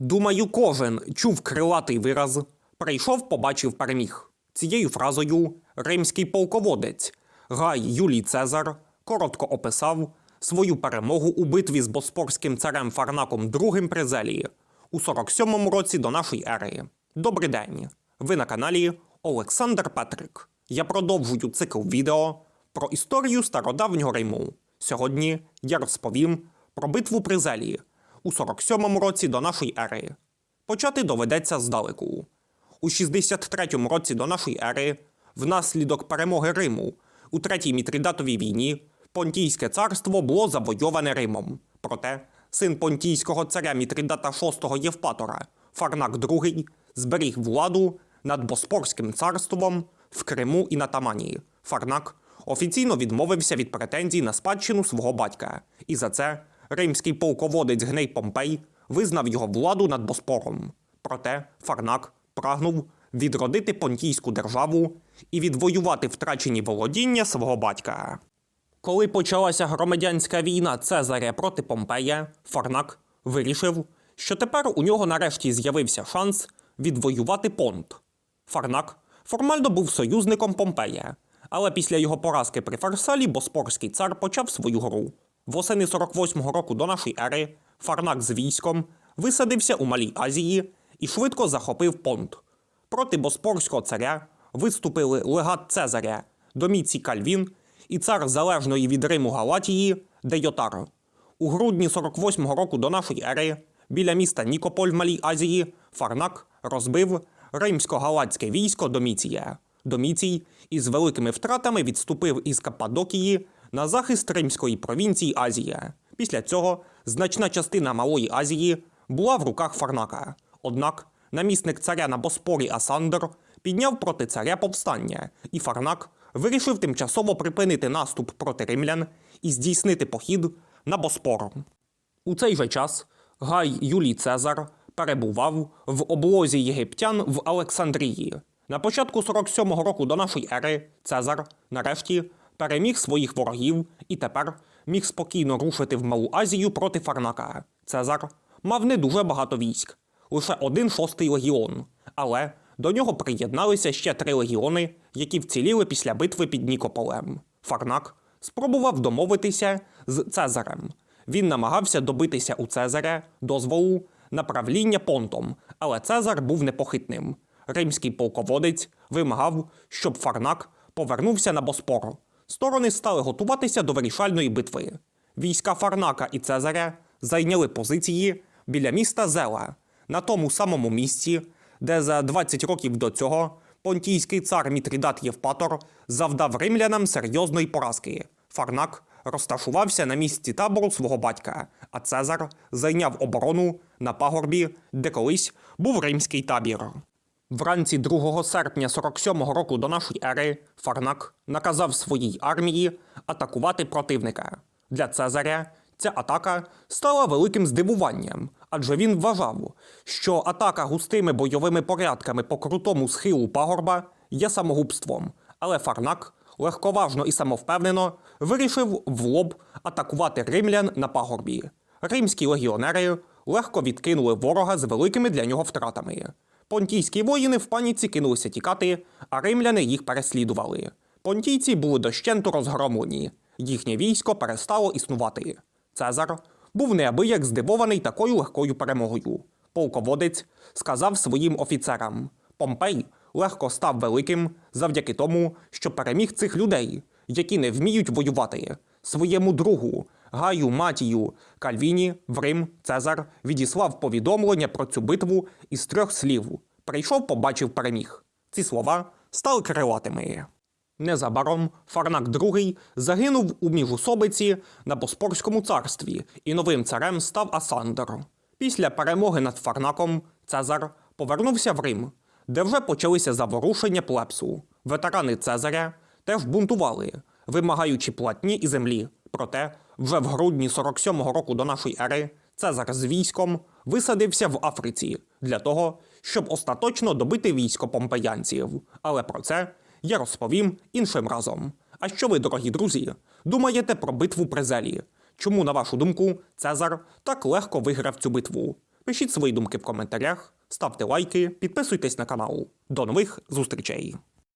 Думаю, кожен чув крилатий вираз прийшов, побачив, переміг. Цією фразою римський полководець Гай Юлій Цезар коротко описав свою перемогу у битві з боспорським царем Фарнаком II при Зелії у 47-му році до нашої ери. Добрий день! Ви на каналі Олександр Петрик. Я продовжую цикл відео про історію стародавнього Риму. Сьогодні я розповім про битву при Зелії у 47-му році до нашої ери. Почати доведеться здалеку. У 63-му році до нашої ери, внаслідок перемоги Риму у третій мітридатовій війні, Понтійське царство було завойоване Римом. Проте син понтійського царя Мітридата VI Євпатора, Фарнак II, зберіг владу над Боспорським царством в Криму і на Таманії. Фарнак офіційно відмовився від претензій на спадщину свого батька, і за це римський полководець Гней Помпей визнав його владу над Боспором. Проте Фарнак прагнув відродити понтійську державу і відвоювати втрачені володіння свого батька. Коли почалася громадянська війна Цезаря проти Помпея, Фарнак вирішив, що тепер у нього нарешті з'явився шанс відвоювати понт. Фарнак формально був союзником Помпея, але після його поразки при Фарсалі Боспорський цар почав свою гру. Восени 48-го року до нашої ери Фарнак з військом висадився у Малій Азії і швидко захопив понт. Проти Боспорського царя виступили легат Цезаря, Доміцій Кальвін і цар залежної від Риму Галатії Дейотар. У грудні 48-го року до нашої ери біля міста Нікополь в Малій Азії Фарнак розбив римсько-галатське військо Доміція. Доміцій із великими втратами відступив із Каппадокії на захист римської провінції Азія. Після цього значна частина Малої Азії була в руках Фарнака. Однак намісник царя на Боспорі Асандр підняв проти царя повстання, і Фарнак вирішив тимчасово припинити наступ проти римлян і здійснити похід на Боспор. У цей же час Гай Юлій Цезар перебував в облозі єгиптян в Олександрії. На початку 47-го року до нашої ери Цезар, нарешті, переміг своїх ворогів і тепер міг спокійно рушити в Малу Азію проти Фарнака. Цезар мав не дуже багато військ, лише один шостий легіон, але до нього приєдналися ще три легіони, які вціліли після битви під Нікополем. Фарнак спробував домовитися з Цезарем. Він намагався добитися у Цезаря дозволу на правління понтом, але Цезар був непохитним. Римський полководець вимагав, щоб Фарнак повернувся на Боспор. Сторони стали готуватися до вирішальної битви. Війська Фарнака і Цезаря зайняли позиції біля міста Зела, на тому самому місці, де за 20 років до цього понтійський цар Мітридат Євпатор завдав римлянам серйозної поразки. Фарнак розташувався на місці табору свого батька, а Цезар зайняв оборону на пагорбі, де колись був римський табір. Вранці 2 серпня 47-го року до нашої ери Фарнак наказав своїй армії атакувати противника. Для Цезаря ця атака стала великим здивуванням, адже він вважав, що атака густими бойовими порядками по крутому схилу пагорба є самогубством. Але Фарнак легковажно і самовпевнено вирішив в лоб атакувати римлян на пагорбі. Римські легіонери легко відкинули ворога з великими для нього втратами. Понтійські воїни в паніці кинулися тікати, а римляни їх переслідували. Понтійці були дощенту розгромлені, їхнє військо перестало існувати. Цезар був неабияк здивований такою легкою перемогою. Полководець сказав своїм офіцерам: Помпей легко став великим завдяки тому, що переміг цих людей, які не вміють воювати. Своєму другу Гаю Матію Кальвіні в Рим Цезар відіслав повідомлення про цю битву із трьох слів: прийшов, побачив, переміг. Ці слова стали крилатими. Незабаром Фарнак II загинув у міжусобиці на Боспорському царстві, і новим царем став Асандр. Після перемоги над Фарнаком Цезар повернувся в Рим, де вже почалися заворушення плепсу. Ветерани Цезаря теж бунтували, вимагаючи платні і землі. Проте, вже в грудні 47-го року до нашої ери Цезар з військом висадився в Африці для того, щоб остаточно добити військо помпеянців. Але про це я розповім іншим разом. А що ви, дорогі друзі, думаєте про битву при Зелі? Чому, на вашу думку, Цезар так легко виграв цю битву? Пишіть свої думки в коментарях, ставте лайки, підписуйтесь на канал. До нових зустрічей!